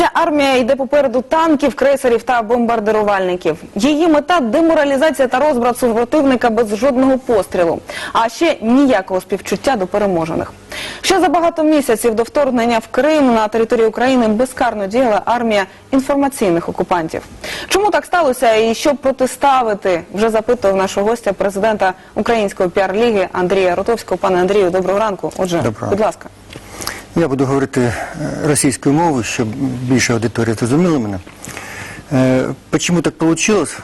Ця армія йде попереду танків, крейсерів та бомбардирувальників. Її мета деморалізація та розбрат супротивника без жодного пострілу, а ще ніякого співчуття до переможених. Ще за багато місяців до вторгнення в Крим на території України безкарно діяла армія інформаційних окупантів. Чому так сталося і що протиставити? Вже запитував нашого гостя, президента Української піар-ліги Андрія Ротовського. Пане Андрію, доброго ранку. Отже, Доброго. будь ласка. Я буду говорити е, російською мовою, щоб більше аудиторія зрозуміла мене. Е, Почему так получилось?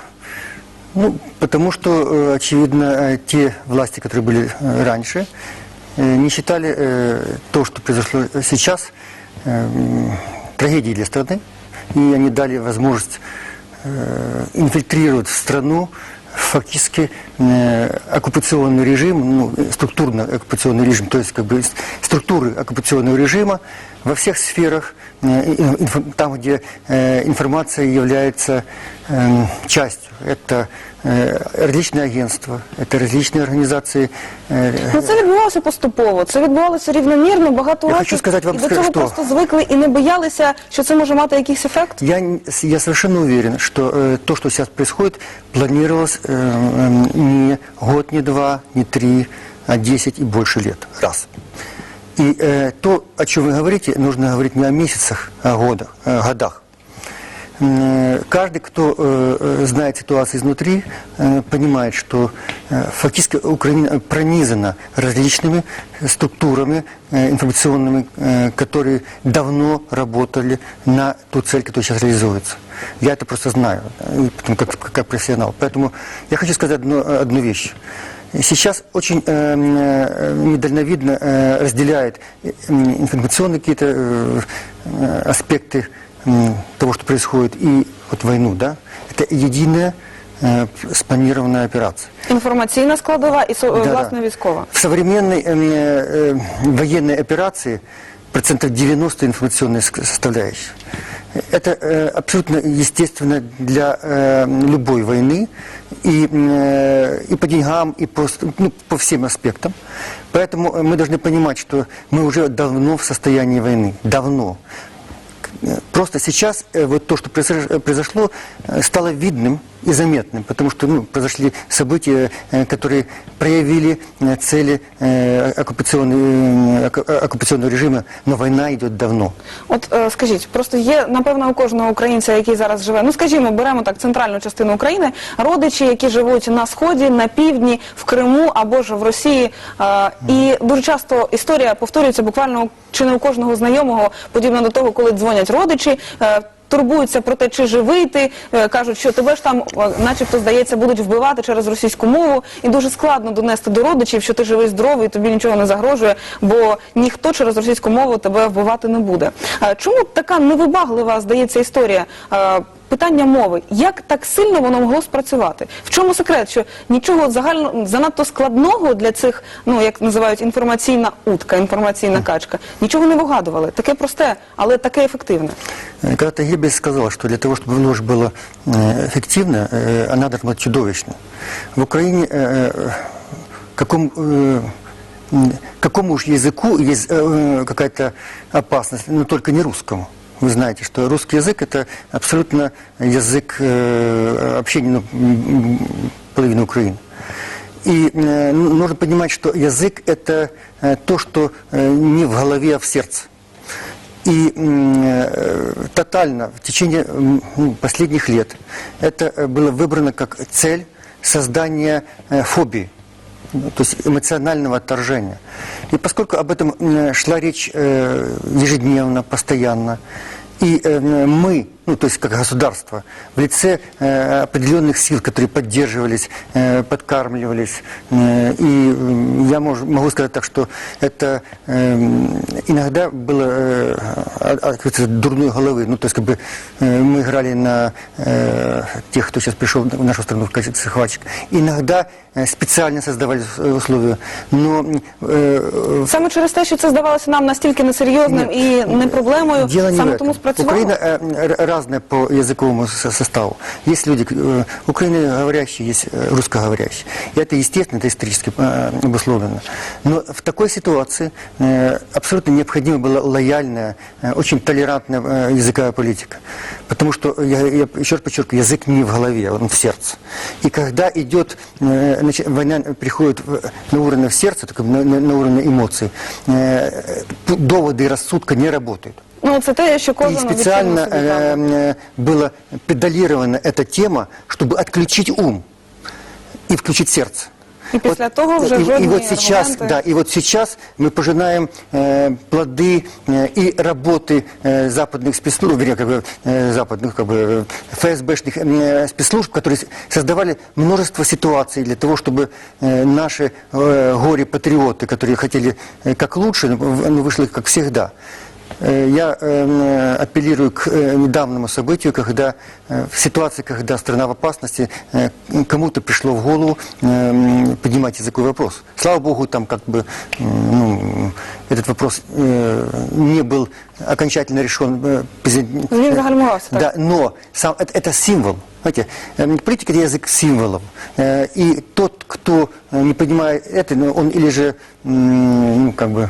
Ну, потому что, э, очевидно, э, те власти, которые были э, раньше, э, не считали э, то, что произошло сейчас, э, м, трагедией для страны, и они дали возможность э, инфильтрировать в страну фактически э, оккупационный режим, ну, структурно оккупационный режим, то есть как бы с- структуры оккупационного режима во всех сферах, э, и- инфо- там, где э, информация является эм, частью. Это э, различные агентства, это различные организации. э, Ну це відбувалося поступово. Це відбувалося рівномірно, багато Я років. хочу сказати вам, і до цього що- просто звикли і не боялися, що це може мати якийсь ефект. Я, н- с- я совершенно уверен, что э, то, что сейчас происходит, планировалось э, э, не год, не два, не три, а 10 и больше лет. Раз. И э, то, о чем вы говорите, нужно говорить не о месяцах, а о годах. э, годах. М, Каждый, кто э, э, знает ситуацию изнутри, э, понимает, что э, фактически Украина пронизана различными структурами э, информационными, э, которые давно работали на ту цель, которая сейчас реализуется. Я это просто знаю, э, и потому как, как профессионал. Поэтому я хочу сказать одну, одну вещь. Сейчас очень э, э, недальновидно э, разделяет э, м, информационные какие-то э, э, аспекты м, того, что происходит, и вот войну, да, это единая э, спланированная операция. Інформаційна складова і со- Да-да. власне військова. В современной э, э, военной операции процентов 90 информационной ск- составляющей. Это э, абсолютно естественно для э, любой войны и, э, и по деньгам, и по, ст- ну, по всем аспектам. Поэтому э, мы должны понимать, что мы уже давно в состоянии войны. Давно. Э, Просто сейчас э, вот то, что произош- э, произошло, э, стало видным и заметным, потому что ну, произошли события, э, которые проявили э, цели э, оккупационной- э, оку- оккупационного режима, но война идет давно. От е, скажіть, просто є напевно у кожного українця, який зараз живе. Ну скажімо, беремо так центральну частину України, родичі, які живуть на сході, на півдні, в Криму або ж в Росії. Е, і дуже часто історія повторюється буквально чи не у кожного знайомого, подібно до того, коли дзвонять родичі. Турбуються про те, чи живий ти, е, кажуть, що тебе ж там, е, начебто, здається, будуть вбивати через російську мову, і дуже складно донести до родичів, що ти живий здоровий, тобі нічого не загрожує, бо ніхто через російську мову тебе вбивати не буде. Е, Чому така невибаглива здається історія? Е, Питання мови, як так сильно воно могло спрацювати? В чому секрет? Що нічого загально занадто складного для цих, ну як називають інформаційна утка, інформаційна качка, нічого не вигадували. Таке просте, але таке ефективне. Э, Когда-то Геббельс сказал, что для того, чтобы ложь была э, эффективна, э, она должна быть чудовищной. В Украине э, э, каком, э, м, какому уж языку есть э, какая-то опасность, но только не русскому. Вы знаете, что русский язык – это абсолютно язык э, общения ну, м, половины Украины. И э, нужно понимать, что язык – это э, то, что э, не в голове, а в сердце. И м, э, тотально в течение м, ну, последних лет это э, было выбрано как цель создания э, фобии, ну, то есть эмоционального отторжения. И поскольку об этом м, шла речь э, ежедневно, постоянно, и э, мы, ну то есть как государство, в лице э, определенных сил, которые поддерживались, э, подкармливались, э, и э, я мож- могу сказать так, что это э, иногда было э, от, от какой-то дурной головы, ну то есть как бы э, мы играли на э, тех, кто сейчас пришел в нашу страну в качестве схватчик, иногда э, специально создавали э, условия, но э, Саме через те, що це здавалося нам настільки несерйозним і не проблемою, Дело не саме в этом. тому спрацювало. Украина э, р- разная по языковому со- составу. Есть люди э, украиноговорящие, есть э, русскоговорящие. И это естественно, это исторически э, обусловлено. Но в такой ситуации э, абсолютно необходимо было лояльное, э, очень толерантная э, языковая политика. Потому что, я, я еще раз подчеркиваю, язык не в голове, он в сердце. И когда идет, э, значит, война приходит в- на уровне в сердце, так, на, на- на уровне эмоций, э, п- доводы и рассудка не работают. Ну це те, що И кожен специально так. э, э, была педалирована эта тема, чтобы отключить ум и включить сердце. И после того уже и, и жодные вот сейчас, аргументы. да, и вот сейчас мы пожинаем э, плоды э, и работы э, западных спецслужб, вернее, как бы, э, западных, как бы, э, ФСБшных э, спецслужб, которые с- создавали множество ситуаций для того, чтобы э, наши э, горе-патриоты, которые хотели э, как лучше, но в- но вышло как всегда. Э, Я э, апеллирую к э, недавнему событию, когда э, в ситуации, когда страна в опасности, э, кому-то пришло в голову э, м, поднимать языковой вопрос. Слава Богу, там как бы м, ну, этот вопрос э, не был окончательно решен. э, президент- Він загальмувався, так? Да, но сам, это, это символ. Знаете, эм, политика – это язык символов. Э, И тот, кто э, не понимает это, ну, он или же, м, ну, как бы,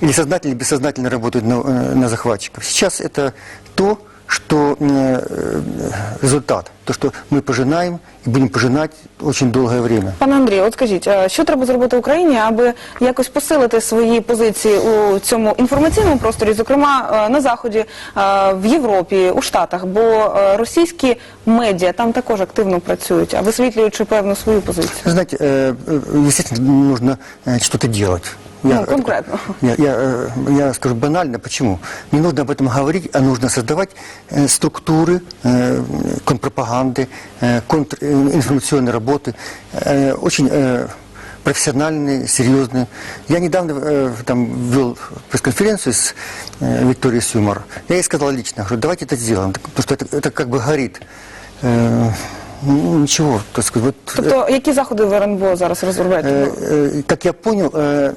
или сознательно, или бессознательно работает на, э, на захватчиков. Сейчас это то, что э, э, результат, то, что мы пожинаем и будем пожинать очень долгое время. Пане Андрію, от скажіть, е, що треба зробити Україні, аби якось посилити свої позиції у цьому інформаційному просторі, зокрема е, на заході, е, в Європі, у Штатах, бо е, російські медіа там також активно працюють, а висвітлюючи певну свою позицію. Знаете, э, э, естественно, нужно э, что-то делать. Ну, конкретно. Я, я, э, я скажу банально, почему. Не нужно об этом говорить, а нужно создавать э, структуры э, контрпропаганды, э, контринформационной работы, э, очень э, профессиональные, серьезные. Я недавно э, там вел пресс-конференцию с э, Викторией Сюмар. Я ей сказал лично, говорю, давайте это сделаем, так- потому что это, это как бы горит. Э, ну, ничего, так сказать, вот, Тобто, які заходи в РНБО зараз розробляєте? Э, э, Как я понял, э,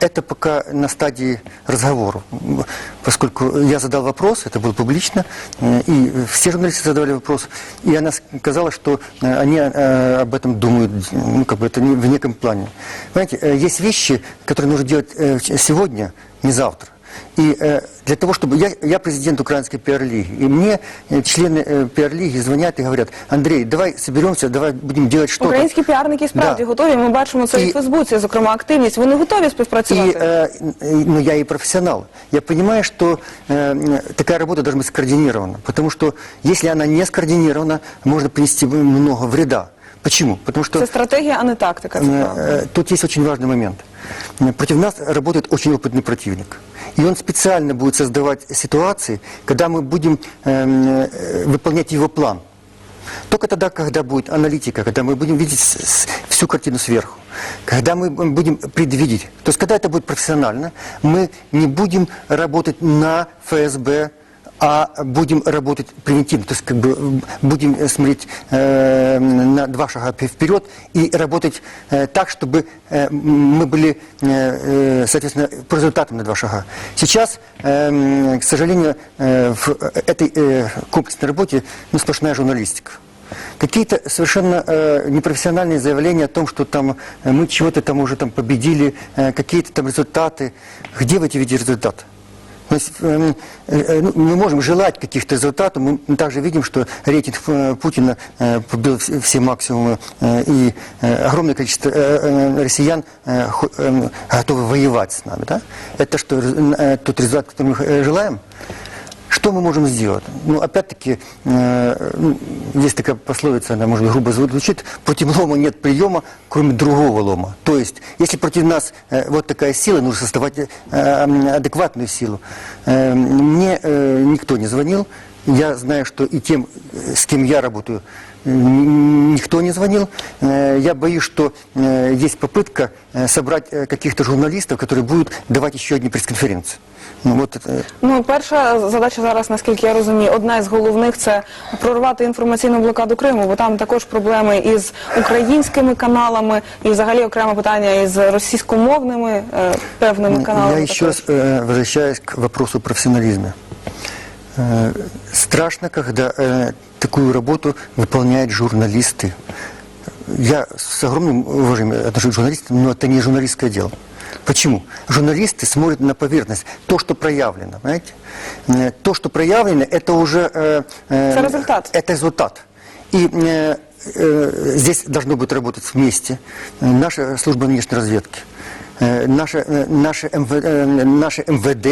это пока на стадии разговора, М, поскольку я задал вопрос, это было публично, э, и все журналисты задавали вопрос, и она сказала, что э, они э, об этом думают, ну, как бы это не- в неком плане. Понимаете, э, есть вещи, которые нужно делать э, сегодня, не завтра. И э, для того, чтобы... Я, я президент Украинской пиар-лиги, и мне э, члены э, пиар-лиги звонят и говорят, Андрей, давай соберемся, давай будем делать что-то. Українські піарники справді Да. готові. Ми бачимо це і І- в Фейсбуці, зокрема активність. Вони готові И, співпрацювати. э, э, ну, я и профессионал. Я понимаю, что э, такая работа должна быть скоординирована. Потому что если она не скоординирована, можно принести много вреда. Почему? Потому что Це стратегія, а не тактика. Це э, правда. э, тут есть очень важный момент. Э, Против нас работает очень опытный противник. И он специально будет создавать ситуации, когда мы будем эм, э, выполнять его план. Только тогда, когда будет аналитика, когда мы будем видеть с- с- всю картину сверху, когда мы м, будем предвидеть, то есть когда это будет профессионально, мы не будем работать на ФСБ, а будем работать превентивно, то есть как бы м, будем э, смотреть э, на два шага пе- вперед и работать э, так, чтобы э, м, мы были, э, э, соответственно, по результатам на два шага. Сейчас, э, м, к сожалению, э, в этой э, комплексной работе ну, сплошная журналистика. Какие-то совершенно э, непрофессиональные заявления о том, что там э, мы чего-то там уже там победили, э, какие-то там результаты. Где вы эти видите результаты? То есть, эм, э, э, ну, мы можем желать каких-то результатов, мы мы также видим, что рейтинг э, Путина э, побил вс- все максимумы, э, и э, огромное количество э, э, россиян э, хо- эм, готовы воевать с нами. Да? Это что, рез- э, тот результат, который мы э, желаем? Что мы можем сделать? Ну, опять-таки, э, ну, есть такая пословица, она, может быть, грубо звучит, против лома нет приема, кроме другого лома. То есть, если против нас э, вот такая сила, нужно создавать э, м, адекватную силу. Э, мне э, никто не звонил, я знаю, что и тем, э, с кем я работаю, э, н- никто не звонил. Э, Я боюсь, что э, есть попытка э, собрать э, каких-то журналистов, которые будут давать еще одни пресс-конференции. Ну, вот это, Ну, перша задача зараз, наскільки я розумію, одна із головних це прорвати інформаційну блокаду Криму, бо там також проблеми із українськими каналами, і взагалі окреме питання із російськомовними е, певними каналами. Я еще також. раз э, возвращаюсь к вопросу профессионализма. Э, страшно, когда э, такую работу выполняют журналисты. Я с огромным уважением отношусь к журналистам, но это не журналистское дело. Почему? Журналисты смотрят на поверхность, то, что проявлено, понимаете? Э, То, что проявлено, это уже... э, э, Это результат. Это результат. И э, э, здесь должно быть работать вместе э, наша служба внешней разведки, э, наша, э, наши, МВ, э, наши МВД,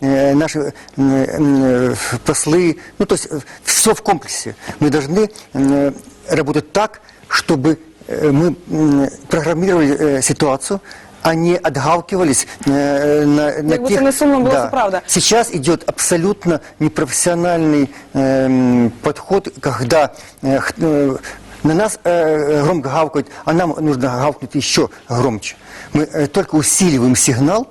э, наши э, э, послы, ну то есть все в комплексе. Мы должны э, работать так, чтобы э, мы м, программировали э, ситуацию, а не отгавкивались э, на, на Як би тех... це не сумно було, це правда. Сейчас идет абсолютно непрофессиональный эм, подход, когда э, х- э, на нас э, громко гавкают, а нам нужно гавкнуть еще громче. Мы э, только усиливаем сигнал,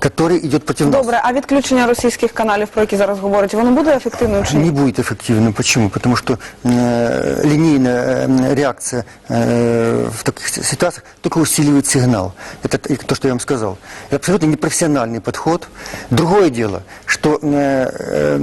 который идет против нас. Добре, а відключення російських каналів, про які зараз говорять, воно буде ефективним чи Не ні? будет эффективным. Почему? Потому что э, линейная э, реакция э, в таких си- ситуациях только усиливает сигнал. Это т- то, что я вам сказал. Это абсолютно непрофессиональный подход. Другое дело, что э, э,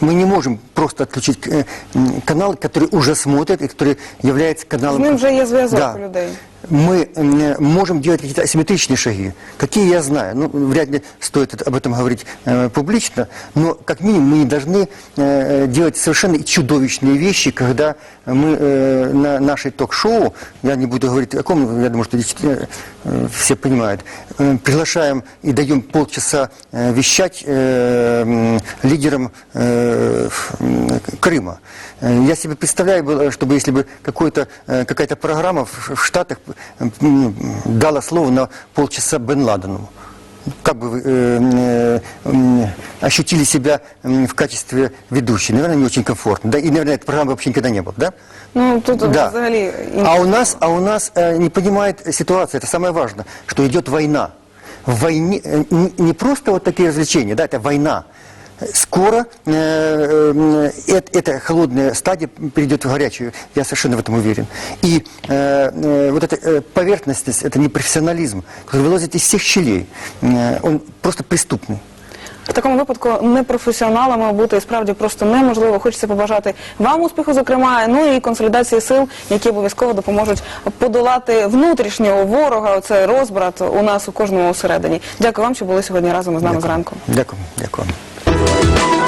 мы не можем просто отключить э, м, канал, который уже смотрит и который является каналом... З ним вже є зв'язок Да. у людей. Мы э, можем делать какие-то асимметричные шаги. Какие я знаю. Ну, вряд ли стоит это- об этом говорить э, публично, но как минимум мы не должны э, делать совершенно чудовищные вещи, когда мы э, на нашей ток-шоу, я не буду говорить о ком, я думаю, что действительно, э, все понимают, э, приглашаем и даем полчаса э, вещать э, м, лидерам э, ф- м, Крыма. Э, Я себе представляю, было, чтобы если бы какой-то, э, какая-то программа в в Штатах м, дала слово на полчаса Бен Ладену. Как бы вы э, э, м, ощутили себя м, в качестве ведущей? Наверное, не очень комфортно. Да, и, наверное, этой программы вообще никогда не было, да? Ну тут Да. взагалі інше. А у нас, а у нас э, не понимает ситуация, это самое важное, что идет война. В войне э, не, не просто вот такие развлечения, да, это война. Скоро э, э, эт- эта холодная стадия перейдет в горячую, я совершенно в этом уверен. И э, э, вот эта э, поверхностность, это непрофессионализм, который вылазит из всех щелей, э, он просто преступный. В такому випадку непрофесіоналами бути справді просто неможливо. Хочеться побажати вам успіху, зокрема, ну і консолідації сил, які обов'язково допоможуть подолати внутрішнього ворога. Оце розбрат у нас у кожному всередині. Дякую вам, що були сьогодні разом із нами зранку. Дякую, дякую. Thank you.